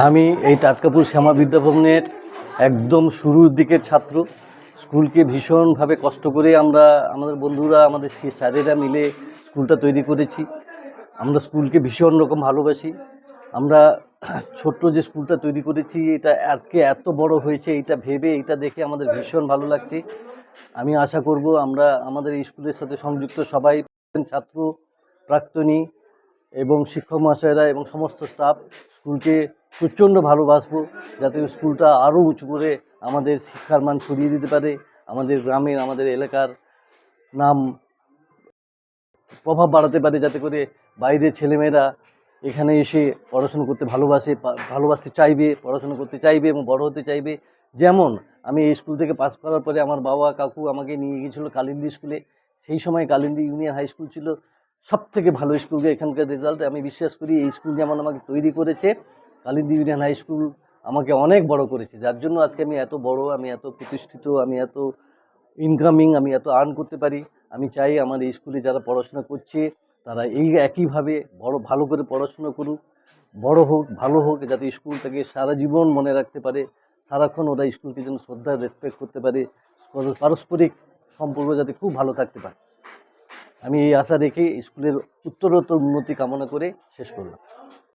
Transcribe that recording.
আমি এই টাটকাপুর শ্যামা বিদ্যাভবনের একদম শুরুর দিকের ছাত্র। স্কুলকে ভীষণভাবে কষ্ট করে আমরা, আমাদের বন্ধুরা, আমাদের স্যারেরা মিলে স্কুলটা তৈরি করেছি। আমরা স্কুলকে ভীষণ রকম ভালোবাসি। আমরা ছোট্ট যে স্কুলটা তৈরি করেছি, এটা আজকে এত বড় হয়েছে, এটা ভেবে, এটা দেখে আমাদের ভীষণ ভালো লাগছে। আমি আশা করব আমরা, আমাদের স্কুলের সাথে সংযুক্ত সবাই, ছাত্র, প্রাক্তনী এবং শিক্ষক মহাশয়রা এবং সমস্ত স্টাফ স্কুলকে প্রচণ্ড ভালোবাসবো যাতে স্কুলটা আরও উঁচু করে আমাদের শিক্ষার মান ছড়িয়ে দিতে পারে, আমাদের গ্রামের, আমাদের এলাকার নাম প্রভাব বাড়াতে পারে যাতে করে বাইরের ছেলেমেয়েরা এখানে এসে পড়াশুনো করতে ভালোবাসে ভালোবাসতে চাইবে, পড়াশুনো করতে চাইবে এবং বড় হতে চাইবে। যেমন আমি এই স্কুল থেকে পাস করার পরে আমার বাবা, কাকু আমাকে নিয়ে গিয়েছিল কালিন্দি স্কুলে। সেই সময় কালিন্দি ইউনিয়ন হাই স্কুল ছিল। সব থেকে ভালো স্কুল এখানকার রেজাল্ট আমি বিশ্বাস করি এই স্কুল যেমন আমাকে তৈরি করেছে কালিন্দি ইউনিয়ন হাই স্কুল আমাকে অনেক বড় করেছে। যার জন্য আজকে আমি এত বড়, আমি এত প্রতিষ্ঠিত, আমি এত ইনকামিং আমি এত আর্ন করতে পারি। আমি চাই আমার এই স্কুলে যারা পড়াশোনা করছে, তারা এই একইভাবে বড়, ভালো করে পড়াশোনা করুক। বড় হোক, ভালো হোক, যাতে স্কুলটাকে সারা জীবন মনে রাখতে পারে। সারাক্ষণ ওরা স্কুলকে যেন শ্রদ্ধা রেসপেক্ট করতে পারে, পারস্পরিক সম্পর্ক যাতে খুব ভালো থাকতে পারে। আমি এই আশা রেখে স্কুলের উত্তরোত্তর উন্নতি কামনা করে শেষ করলাম।